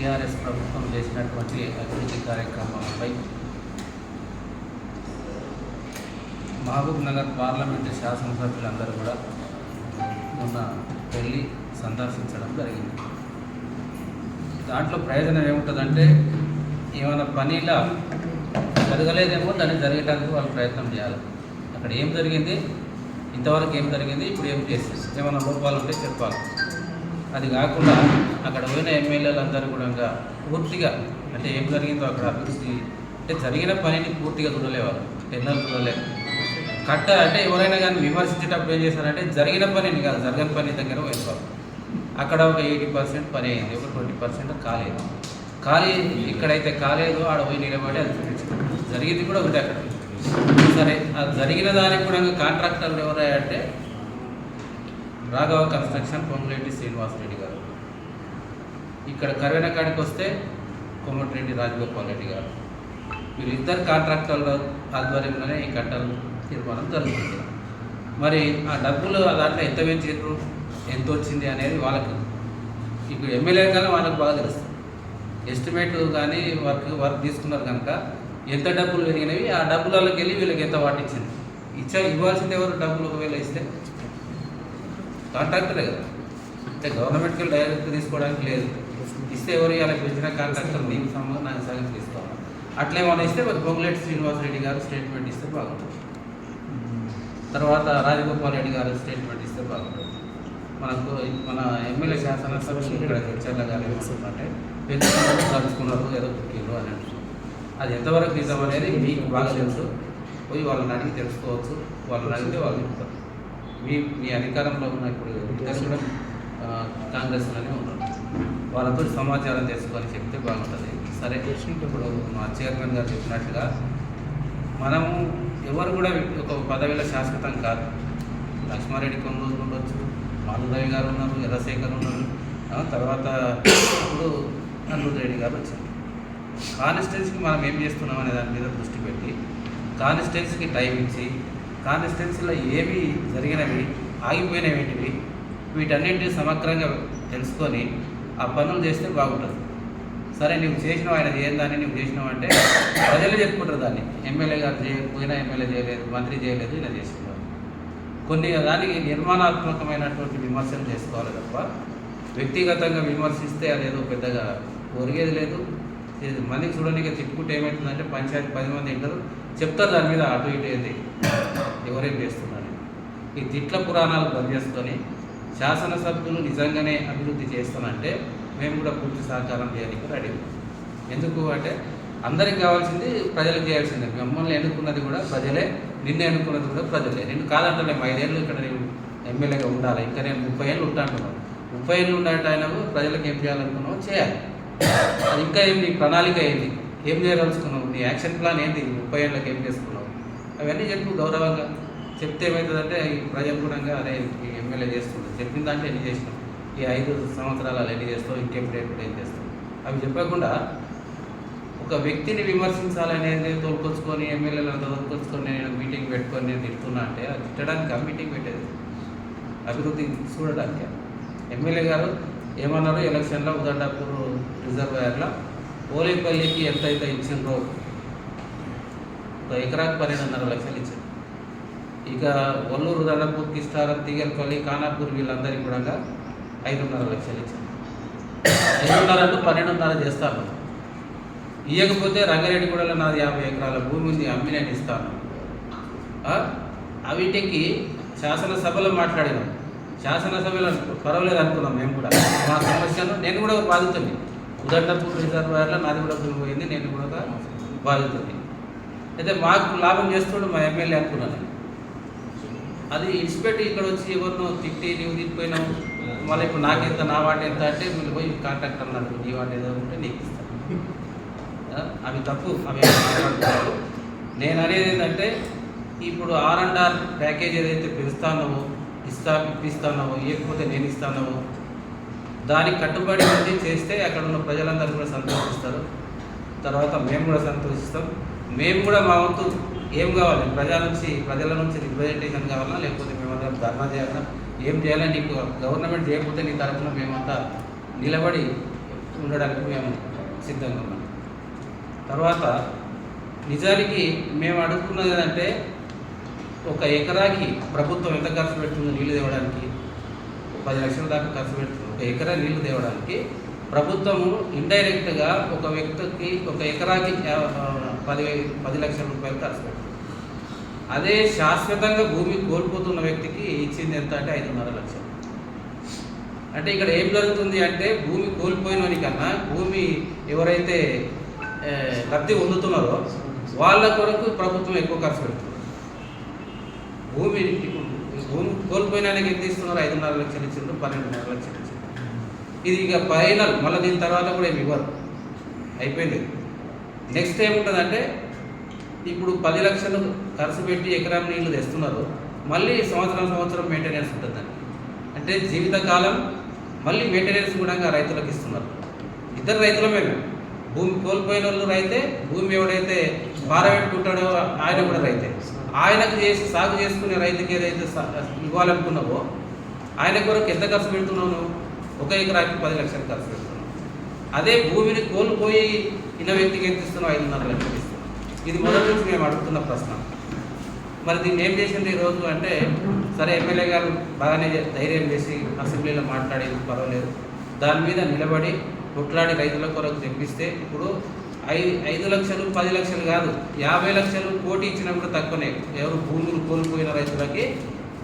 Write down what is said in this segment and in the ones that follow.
TRS ప్రభుత్వం చేసినటువంటి అభివృద్ధి కార్యక్రమాలపై మహబూబ్ నగర్ పార్లమెంటు శాసనసభ్యులందరూ కూడా మొన్న వెళ్ళి సందర్శించడం జరిగింది. దాంట్లో ప్రయోజనం ఏముంటుందంటే ఏమైనా పనిలా జరగలేదేమో దాన్ని జరిగేటానికి వాళ్ళు ప్రయత్నం చేయాలి. అక్కడ ఏం జరిగింది? ఇంతవరకు ఏం జరిగింది? ఇప్పుడు ఏం చేసి? ఏమైనా లోపాలు ఉంటే చెప్పాలి. అది కాకుండా అక్కడ పోయిన ఎమ్మెల్యేలు అందరూ కూడా ఇంకా పూర్తిగా అంటే ఏం జరిగిందో అక్కడ అభివృద్ధి అంటే జరిగిన పనిని పూర్తిగా చూడలేవారు. టెన్నర్లు చూడలేదు. కట్ట అంటే ఎవరైనా కానీ విమర్శించేటప్పుడు ఏం చేశారంటే జరిగిన పనిని కాదు జరగని పని దగ్గర వెళ్ళిపోవాలి అక్కడ ఒక ఎయిటీ పర్సెంట్ పని అయింది ఒక ట్వంటీ పర్సెంట్ కాలేదు ఖాళీ ఇక్కడైతే కాలేదు ఆడ పోయి నిలబడి అది చూపించుకోండి జరిగింది కూడా ఒకటి అక్కడ. సరే అది జరిగిన దానికి కూడా కాంట్రాక్టర్లు ఎవరంటే రాఘవ కన్స్ట్రక్షన్ పొంగులేటి శ్రీనివాసరెడ్డి గారు. ఇక్కడ కరోనా కాడికి వస్తే కోమటిరెడ్డి రాజగోపాల్ రెడ్డి గారు. వీళ్ళిద్దరు కాంట్రాక్టర్ల ఆధ్వర్యంలోనే ఈ కట్టలు తీర్మానం జరుగుతుంది. మరి ఆ డబ్బులు దాంట్లో ఎంత పెంచారు ఎంత వచ్చింది అనేది వాళ్ళకి ఇప్పుడు ఎమ్మెల్యే కానీ వాళ్ళకి బాగా తెలుస్తుంది ఎస్టిమేట్ కానీ వర్క్ వర్క్ తీసుకున్నారు కనుక ఎంత డబ్బులు పెరిగినవి ఆ డబ్బులకి వెళ్ళి వీళ్ళకి ఎంత వాటిచ్చింది. ఇచ్చా ఇవ్వాల్సింది ఎవరు? డబ్బులు ఒకవేళ ఇస్తే కాంట్రాక్టరే కదా. అంటే గవర్నమెంట్కి డైరెక్ట్ తీసుకోవడానికి లేదు. ఇస్తే ఎవరు ఇలా పిలిచిన కాంట్రాక్టర్ దీనికి సంబంధం నాకు సగం తీసుకోవాలి. అట్లే మనం ఇస్తే మరి పొంగులేటి శ్రీనివాసరెడ్డి గారు స్టేట్మెంట్ ఇస్తే బాగుంటుంది. తర్వాత రాజగోపాల్ రెడ్డి గారు స్టేట్మెంట్ ఇస్తే బాగుంటుంది. మనకు మన ఎమ్మెల్యే శాసనసభ్యులు ఇక్కడ చర్చల గారు ఏమంటున్నారంటే పెద్ద తలుచుకున్నారు ఏదో పుట్టిండ్రు అని అంటున్నారు అది ఎంతవరకు నిజం అనేది మీకు బాగా తెలుసు. పోయి వాళ్ళని అడిగి తెలుసుకోవచ్చు. వాళ్ళని అడిగితే వాళ్ళు చెప్తారు మీ మీ అధికారంలో ఉన్న ఇప్పుడు ఇద్దరు కూడా కాంగ్రెస్లోనే ఉన్నారు. వాళ్ళతో సమాచారం తెలుసుకొని చెప్తే బాగుంటుంది. సరే ఇప్పుడు మా చైర్మన్ గారు చెప్పినట్టుగా మనము ఎవరు కూడా ఒక పదవిలో శాశ్వతం కాదు. లక్ష్మారెడ్డి కొన్ని రోజులు ఉండొచ్చు మాధురవి గారు ఉన్నారు ఎర్రశేఖర్ ఉన్నారు. తర్వాత ఇప్పుడు అనిరుద్ రెడ్డి గారు వచ్చారు. కాన్స్టిట్యున్సీకి మనం ఏం చేస్తున్నాం అనే దాని మీద దృష్టి పెట్టి కాన్స్టిట్యున్సీకి టైం ఇచ్చి కాన్స్టిట్యున్సీలో ఏవి జరిగినవి ఆగిపోయినవి ఏంటివి వీటన్నింటినీ సమగ్రంగా తెలుసుకొని ఆ పనులు చేస్తే బాగుంటుంది. సరే నువ్వు చేసినావు ఆయన దాన్ని నువ్వు చేసినావు అంటే ప్రజలు చెప్పుకుంటారు దాన్ని. ఎమ్మెల్యే గారు చేయకపోయినా ఎమ్మెల్యే చేయలేదు మంత్రి చేయలేదు ఇలా చేసుకున్నారు కొన్ని దానికి నిర్మాణాత్మకమైనటువంటి విమర్శలు చేసుకోవాలి తప్ప వ్యక్తిగతంగా విమర్శిస్తే అదేదో పెద్దగా ఒరిగేది లేదు. మళ్ళీ మందికి చూడడానికి తిప్పుకుంటే ఏమవుతుందంటే పంచాయతీ పది మంది ఉంటారు చెప్తారు దాని మీద అటు ఇటు అయితే ఎవరేం చేస్తున్నారు? ఈ తిట్ల పురాణాలు బంద్ చేసుకొని శాసనసభ్యులు నిజంగానే అభివృద్ధి చేస్తానంటే మేము కూడా పూర్తి సహకారం చేయడానికి రెడీ ఎందుకు అంటే అందరికి కావాల్సింది ప్రజలకు చేయాల్సిందే. మిమ్మల్ని ఎన్నుకున్నది కూడా ప్రజలే నిన్ను ఎన్నుకున్నది కూడా ప్రజలే. నేను కాదంటలేము ఐదేళ్ళు ఇక్కడ నేను ఎమ్మెల్యేగా ఉండాలి. ఇంకా నేను ముప్పై ఏళ్ళు ఉంటాను ముప్పై ఏళ్ళు ఉండేట ఆయన ప్రజలకు ఏం చేయాలనుకున్నావు చేయాలి. అది ఇంకా ఏం నీ ప్రణాళిక ఏంది? ఏం చేయదలుచుకున్నావు? నీ యాక్షన్ ప్లాన్ ఏంది? ముప్పై ఏళ్ళకి ఏం చేసుకున్నావు? అవన్నీ చెప్పు గౌరవంగా. చెప్తే ఏమవుతుందంటే ఈ ప్రజలు కూడా ఎమ్మెల్యే చేస్తుంది చెప్పిన దాంట్లో ఎన్ని చేసినాం ఈ ఐదు సంవత్సరాలు ఎన్ని చేస్తావు? ఇంకెప్పుడు ఎప్పుడు ఏం చేస్తావు? అవి చెప్పకుండా ఒక వ్యక్తిని విమర్శించాలనేది తోలుకొచ్చుకొని ఎమ్మెల్యేలను తోలుకొచ్చుకొని నేను మీటింగ్ పెట్టుకొని నేను తిడుతున్నా అంటే అది తిట్టడానికి ఆ మీటింగ్ పెట్టేది. అభివృద్ధి చూడడానికి. ఎమ్మెల్యే గారు ఏమన్నారు? ఎలక్షన్లో ఉదండాపూర్ రిజర్వాయర్లో పోలేపల్లికి ఎంత అయితే ఇచ్చిండ్రో ఒక ఎకరాకు పన్నెండున్నర లక్షలు ఇచ్చారు ఇక ఒల్లూరు దండపూర్ కిస్టారం తీగలపల్లి ఖానాపూర్ వీళ్ళందరికీ కూడా ఐదున్నర లక్షలు ఇచ్చారు ఐదున్నర అంటూ పన్నెండున్నర చేస్తాను. ఇవ్వకపోతే రంగారెడ్డిగూడలో నాది యాభై ఎకరాల భూమి ఉంది అమ్మి నేను ఇస్తాను అవిటికి శాసనసభలో మాట్లాడినాం. శాసనసభలో పర్వాలేదు అనుకున్నాం మేము కూడా. మా సమస్యను నేను కూడా బాధితుంది బాధితుని ఉదండపూర్ రిజర్వాయర్లో నాది కూడా భూమి పోయింది నేను కూడా ఒక అయితే మాకు లాభం చేస్తుండే మా ఎమ్మెల్యే అనుకున్నాను అది ఇన్స్పెక్టర్ ఇక్కడ వచ్చి ఎవరినో తిట్టి నీవు తిప్పిపోయినావు మళ్ళీ ఇప్పుడు నాకెంత నా వాటి ఎంత అంటే మీరు పోయి కాంటాక్ట్ అన్నాడు నీ వాటి ఏదో ఉంటే నీకు ఇస్తాను అవి తప్పు అవి మాట్లాడుతున్నారు నేను అనేది ఏంటంటే ఇప్పుడు ఆర్ అండ్ ఆర్ ప్యాకేజ్ ఏదైతే పెంచుతానో ఇస్తా ఇప్పిస్తానో లేకపోతే నేను ఇస్తానో దానికి కట్టుబడి ఉండి చేస్తే అక్కడ ఉన్న ప్రజలందరూ కూడా సంతోషిస్తారు. తర్వాత మేము కూడా సంతోషిస్తాం. మేము కూడా మా వంతు ఏం కావాలి? ప్రజల నుంచి ప్రజల నుంచి రిప్రజెంటేషన్ కావాలా? లేకపోతే మేమందరం ధర్నా చేయాలన్నా ఏం చేయాలని నీకు గవర్నమెంట్ చేయకపోతే నీ తరఫున మేమంతా నిలబడి ఉండడానికి మేము సిద్ధంగా ఉన్నాం. తర్వాత నిజానికి మేము అడుగుతున్నది ఏంటంటే ఒక ఎకరాకి ప్రభుత్వం ఎంత ఖర్చు పెడుతుందో నీళ్ళు తేవడానికి? పది లక్షల దాకా ఖర్చు పెడుతుంది. ఒక ఎకరా నీళ్ళు తేవడానికి ప్రభుత్వము ఇండైరెక్ట్గా ఒక వ్యక్తికి ఒక ఎకరాకి పది పది లక్షల రూపాయలు ఖర్చు పెడుతుంది అదే శాశ్వతంగా భూమి కోల్పోతున్న వ్యక్తికి ఇచ్చింది ఎంత అంటే ఐదున్నర లక్షలు. అంటే ఇక్కడ ఏం జరుగుతుంది అంటే భూమి కోల్పోయిన కన్నా భూమి ఎవరైతే కత్తి లబ్ధి పొందుతున్నారో వాళ్ళ కొరకు ప్రభుత్వం ఎక్కువ ఖర్చు పెడుతుంది. భూమి ఇప్పుడు భూమి కోల్పోయిన ఎంత ఇస్తున్నారో? ఐదున్నర లక్షలు ఇచ్చిండ్రు పన్నెండున్నర లక్షలు. ఇది ఇక ఫైనల్ మళ్ళీ దీని తర్వాత కూడా ఏమి ఇవ్వరు. అయిపోయింది. నెక్స్ట్ ఏముంటుందంటే ఇప్పుడు పది లక్షలు ఖర్చు పెట్టి ఎకరం నీళ్ళు తెస్తున్నారు. మళ్ళీ సంవత్సరం సంవత్సరం మెయింటెనెన్స్ ఉంటుందండి అంటే జీవితకాలం మళ్ళీ మెయింటెనెన్స్ కూడా రైతులకు ఇస్తున్నారు. ఇద్దరు రైతులమే. మేము భూమి కోల్పోయిన వాళ్ళు రైతే భూమి ఎవడైతే పారబెట్టుకుంటాడో ఆయన కూడా రైతే. ఆయనకు చేసి సాగు చేసుకునే రైతుకి ఏదైతే ఇవ్వాలనుకున్నావో ఆయన కొరకు ఎంత ఖర్చు పెడుతున్నావు ఒక ఎకరాకి పది లక్షలు ఖర్చు పెడుతున్నాం. అదే భూమిని కోల్పోయి ఇన్న వ్యక్తికి ఎంత ఇస్తున్నాం? ఐదున్నర లక్షలు ఇస్తున్నాం. ఇది మొదటి నుంచి మేము అడుగుతున్న ప్రశ్న. మరి దీన్ని ఏం చేసింది ఈరోజు అంటే సరే ఎమ్మెల్యే గారు బాగానే ధైర్యం చేసి అసెంబ్లీలో మాట్లాడేది పర్వాలేదు. దాని మీద నిలబడి కొట్లాడి రైతుల కొరకు తెప్పిస్తే ఇప్పుడు ఐదు ఐదు లక్షలు పది లక్షలు కాదు యాభై లక్షలు కోటి ఇచ్చినప్పుడు తక్కువనే. ఎవరు భూములు కోల్పోయిన రైతులకి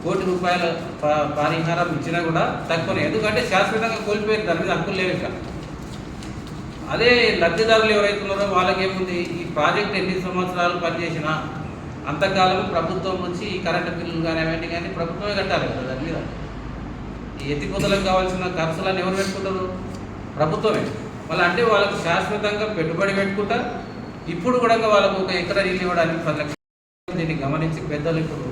కోటి రూపాయల ప- పరిహారం ఇచ్చినా కూడా తక్కువనే ఎందుకంటే శాశ్వతంగా కోల్పోయారు. దాని మీద హక్కులు లేవు ఇక. అదే లబ్ధిదారులు ఎవరైతే ఉన్నారో వాళ్ళకేముంది? ఈ ప్రాజెక్ట్ ఎన్ని సంవత్సరాలు పనిచేసినా అంతకాలం ప్రభుత్వం నుంచి ఈ కరెంటు బిల్లులు కానీ అవన్నీ కానీ ప్రభుత్వమే కట్టాలి కదా దాని మీద. ఈ ఎత్తిపోతలకు కావాల్సిన ఖర్చులను ఎవరు పెట్టుకుంటారు? ప్రభుత్వమే. మళ్ళీ అంటే వాళ్ళకు శాశ్వతంగా పెట్టుబడి పెట్టుకుంటా ఇప్పుడు కూడా వాళ్ళకు ఒక ఎకరా ఇల్లు ఇవ్వడానికి పది లక్షలు దీన్ని గమనించి పెద్దలు ఇప్పుడు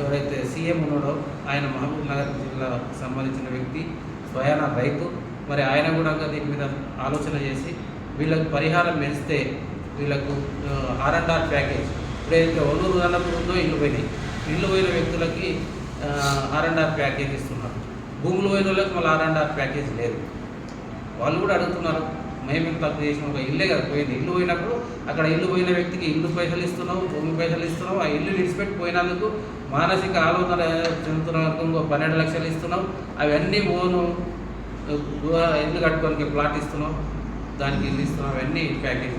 ఎవరైతే సీఎం ఉన్నాడో ఆయన మహబూబ్ నగర్ జిల్లాకు సంబంధించిన వ్యక్తి స్వయాన రైతు. మరి ఆయన కూడా దీని మీద ఆలోచన చేసి వీళ్ళకు పరిహారం పెంచితే వీళ్ళకు ఆర్ అండ్ ఆర్ ప్యాకేజ్. ఇప్పుడు ఏదైతే ఒల్లూరు అన్నప్పుడు ఉందో ఇల్లు పోయినాయి. ఇల్లు పోయిన వ్యక్తులకి ఆర్ అండ్ ఆర్ ప్యాకేజ్ ఇస్తున్నారు. భూములు పోయిన వాళ్ళకి మళ్ళీ ఆర్ అండ్ ఆర్ ప్యాకేజ్ లేదు. వాళ్ళు కూడా అడుగుతున్నారు మేమేం తప్పు చేసిన. ఒక ఇల్లే కదా పోయింది. ఇల్లు పోయినప్పుడు అక్కడ ఇల్లు పోయిన వ్యక్తికి ఇల్లు పైసలు ఇస్తున్నావు భూమి పైసలు ఇస్తున్నావు. ఆ ఇల్లు విడిచిపెట్టి పోయినందుకు మానసిక ఆలోచన చెందుతున్న ఇంకో పన్నెండు లక్షలు ఇస్తున్నావు. అవన్నీ ఓను ఇల్లు కట్టుకోనికి ప్లాట్ ఇస్తున్నావు. దానికి ఇల్లు ఇస్తున్నావు. అవన్నీ ప్యాకేజ్.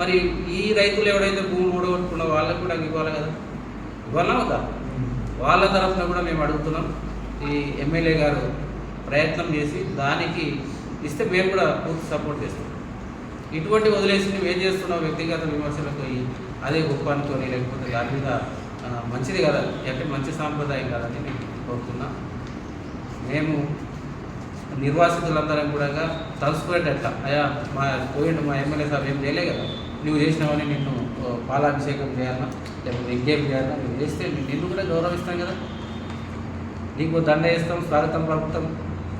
మరి ఈ రైతులు ఎవడైతే భూమి ఊడగొట్టుకున్నా వాళ్ళకి కూడా ఇవ్వాలి కదా? ఇవ్వాలా కదా వాళ్ళ తరఫున కూడా మేము అడుగుతున్నాం. ఈ ఎమ్మెల్యే గారు ప్రయత్నం చేసి దానికి ఇస్తే మేము కూడా పూర్తి సపోర్ట్ చేస్తాం. ఇటువంటి వదిలేసి నువ్వు ఏం చేస్తున్నావు వ్యక్తిగత విమర్శలకు అదే గొప్ప లేకపోతే దాని మీద మంచిది కదా ఎక్కడ మంచి సాంప్రదాయం కాదని నేను కోరుతున్నా. మేము నిర్వాసితులందరం కూడా తలుసుకునేటట్ట అయ్యా మా పోయిండు మా ఎమ్మెల్యే సార్ ఏం చేయలే కదా. నువ్వు చేసినావని నిన్ను పాలాభిషేకం చేయాలన్నా లేకపోతే ఇంకేం చేయాలన్నా నువ్వు చేస్తే నిన్ను కూడా గౌరవిస్తాం కదా. నీకు దండ వేస్తాం స్వాగతం పలుకుతాం.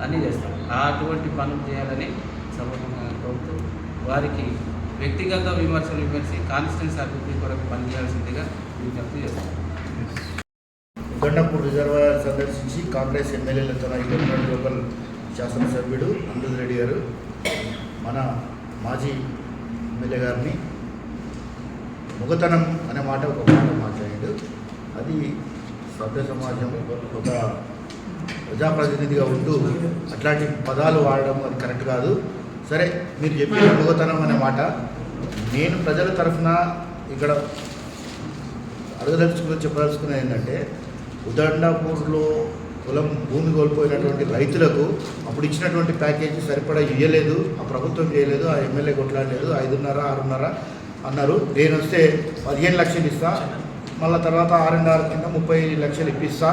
అన్నీ చేస్తారు ఆ అటువంటి పనులు చేయాలని సభకంగా కోరుతూ వారికి వ్యక్తిగత విమర్శలు విమర్శి కాన్స్టెన్స్ అభివృద్ధి కొరకు పనిచేయాల్సిందిగా విజ్ఞప్తి చేస్తారు గండపూర్ రిజర్వాయర్ సందర్శించి కాంగ్రెస్ ఎమ్మెల్యేలతో ఇక్కడ లోకల్ శాసనసభ్యుడు అమృత్ రెడ్డి గారు మన మాజీ ఎమ్మెల్యే గారిని ముగతనం అనే మాట ఒక మాట మాట్లాడాడు. అది సభ్య సమాజం ఒక ప్రజాప్రతినిధిగా ఉంటూ అట్లాంటి పదాలు వాడడం అది కరెక్ట్ కాదు. సరే మీరు చెప్పిన ముగతనం అనే మాట. నేను ప్రజల తరఫున ఇక్కడ అడగదలుచుకుని చెప్పదలుచుకున్నది ఏంటంటే ఉదండాపూర్లో పొలం భూమి కోల్పోయినటువంటి రైతులకు అప్పుడు ఇచ్చినటువంటి ప్యాకేజీ సరిపడా ఇవ్వలేదు ఆ ప్రభుత్వం చేయలేదు ఆ ఎమ్మెల్యే కొట్లాడలేదు ఐదున్నర ఆరున్నర అన్నారు. నేను వస్తే పదిహేను లక్షలు ఇస్తా మళ్ళీ తర్వాత ఆరున్నర కింద ముప్పై లక్షలు ఇప్పిస్తా.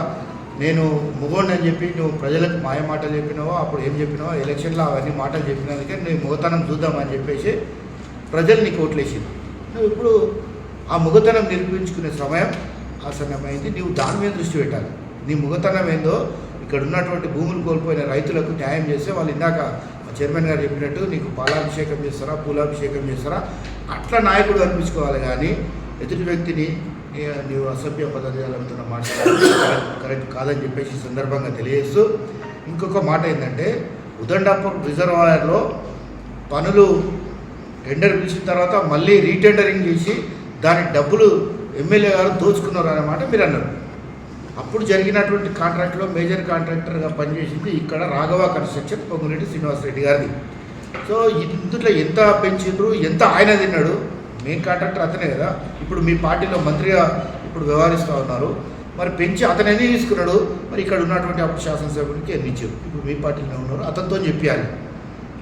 నేను మొగోడిని అని చెప్పి నువ్వు ప్రజలకు మాయ మాటలు చెప్పినావో అప్పుడు ఏం చెప్పినావో? ఎలక్షన్లో అవన్నీ మాటలు చెప్పినందుకే నీ మొగతనం చూద్దామని చెప్పేసి ప్రజలు నీకు ఓట్లేసింది నువ్వు ఇప్పుడు ఆ మొగతనం నిరూపించుకునే సమయం ఆసన్నమైంది. అయింది నువ్వు దాని మీద దృష్టి పెట్టాలి. నీ మొగతనం ఏందో ఇక్కడ ఉన్నటువంటి భూములు కోల్పోయిన రైతులకు న్యాయం చేస్తే వాళ్ళు ఇందాక చైర్మన్ గారు చెప్పినట్టు నీకు పాలాభిషేకం చేస్తారా పూలాభిషేకం చేస్తారా? అట్లా నాయకుడు అనిపించుకోవాలి కానీ ఎదుటి వ్యక్తిని నీవు అసభ్య పదజాలంతున్న మాట కరెక్ట్ కాదని చెప్పేసి సందర్భంగా తెలియజేస్తూ ఇంకొక మాట ఏంటంటే ఉదండాపూర్ రిజర్వాయర్లో పనులు టెండర్ పిలిచిన తర్వాత మళ్ళీ రీటెండరింగ్ చేసి దాని డబ్బులు ఎమ్మెల్యే గారు దోచుకున్నారు అన్నమాట మీరు అన్నారు. అప్పుడు జరిగినటువంటి కాంట్రాక్ట్లో మేజర్ కాంట్రాక్టర్గా పనిచేసింది ఇక్కడ రాఘవ కన్స్ట్రక్షన్ పొంగులేటి శ్రీనివాసరెడ్డి గారిది. సో ఇందులో ఎంత పెంచిండ్రు ఎంత ఆయన తిన్నాడు మెయిన్ కాంట్రాక్టర్ అతనే కదా. ఇప్పుడు మీ పార్టీలో మంత్రిగా ఇప్పుడు వ్యవహరిస్తూ ఉన్నారు. మరి పెంచి అతను ఎన్ని తీసుకున్నాడు? మరి ఇక్కడ ఉన్నటువంటి అప్పుడు శాసనసభ్యుడికి ఎన్ని ఇచ్చారు? ఇప్పుడు మీ పార్టీలో ఉన్నారు. అతనితో చెప్పాలి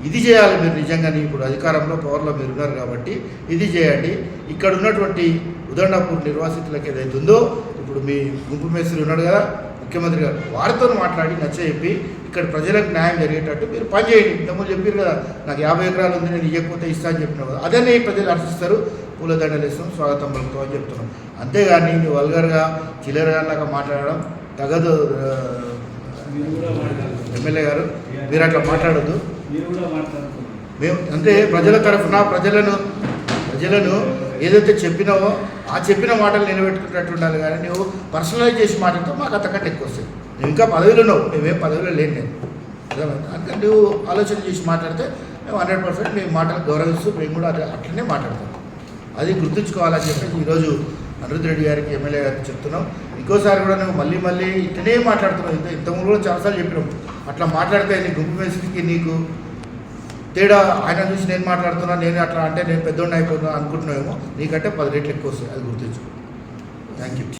ఇది చేయాలి మీరు నిజంగానే. ఇప్పుడు అధికారంలో పవర్లో మీరు ఉన్నారు కాబట్టి ఇది చేయండి. ఇక్కడ ఉన్నటువంటి ఉదండాపూర్ నిర్వాసితులకు ఏదైతే ఉందో ఇప్పుడు మీ గుంపు మేస్త్రి ఉన్నాడు కదా ముఖ్యమంత్రి గారు వారితో మాట్లాడి నచ్చ చెప్పి ఇక్కడ ప్రజలకు న్యాయం జరిగేటట్టు మీరు పనిచేయండి ఇంతకుముందు చెప్పారు కదా నాకు యాభై ఎకరాలు ఉంది నేను ఇవ్వకపోతే ఇస్తా అని చెప్పిన కదా. అదే ప్రజలు అర్చిస్తారు పూలదండలు ఇస్తాం స్వాగతం పలుకుతాం అని చెప్తున్నాం. అంతేగాని నువ్వు వల్గర్గా చిల్లరగా మాట్లాడడం తగదు ఎమ్మెల్యే గారు. మీరు అట్లా మాట్లాడొద్దు. మేము అంటే ప్రజల తరఫున ప్రజలను ప్రజలను ఏదైతే చెప్పినావో ఆ చెప్పిన మాటలు నిలబెట్టుకున్నట్టు ఉండాలి. కానీ నువ్వు పర్సనలైజ్ చేసి మాట్లాడితే మాకు అంతకంటే ఎక్కువ వస్తుంది ఇంకా పదవిలో ఉన్నావు మేమేం పదవిలో లేను నేను అందుకని నువ్వు ఆలోచన చేసి మాట్లాడితే మేము హండ్రెడ్ పర్సెంట్ మీ మాటలు గౌరవిస్తూ మేము కూడా అట్లనే మాట్లాడతాం. అది గుర్తుంచుకోవాలని చెప్పేసి ఈరోజు అనిరుద్ధ్ రెడ్డి గారికి ఎమ్మెల్యే గారికి చెప్తున్నాం. ఇంకోసారి కూడా నువ్వు మళ్ళీ మళ్ళీ ఇట్లనే మాట్లాడుతున్నావు. ఇంత ఇంతకుముందు కూడా చాలాసార్లు చెప్పినాం. అట్లా మాట్లాడితే నీ గుంపు మేస్త్రికి నీకు తేడా ఆయన చూసి నేను మాట్లాడుతున్నా నేను అట్లా అంటే నేను పెద్దోడిని అయిపోతున్నా అనుకుంటున్నామేమో నీకంటే పది రెట్లు ఎక్కువ వస్తాయి. అది గుర్తుంచుకో. Thank you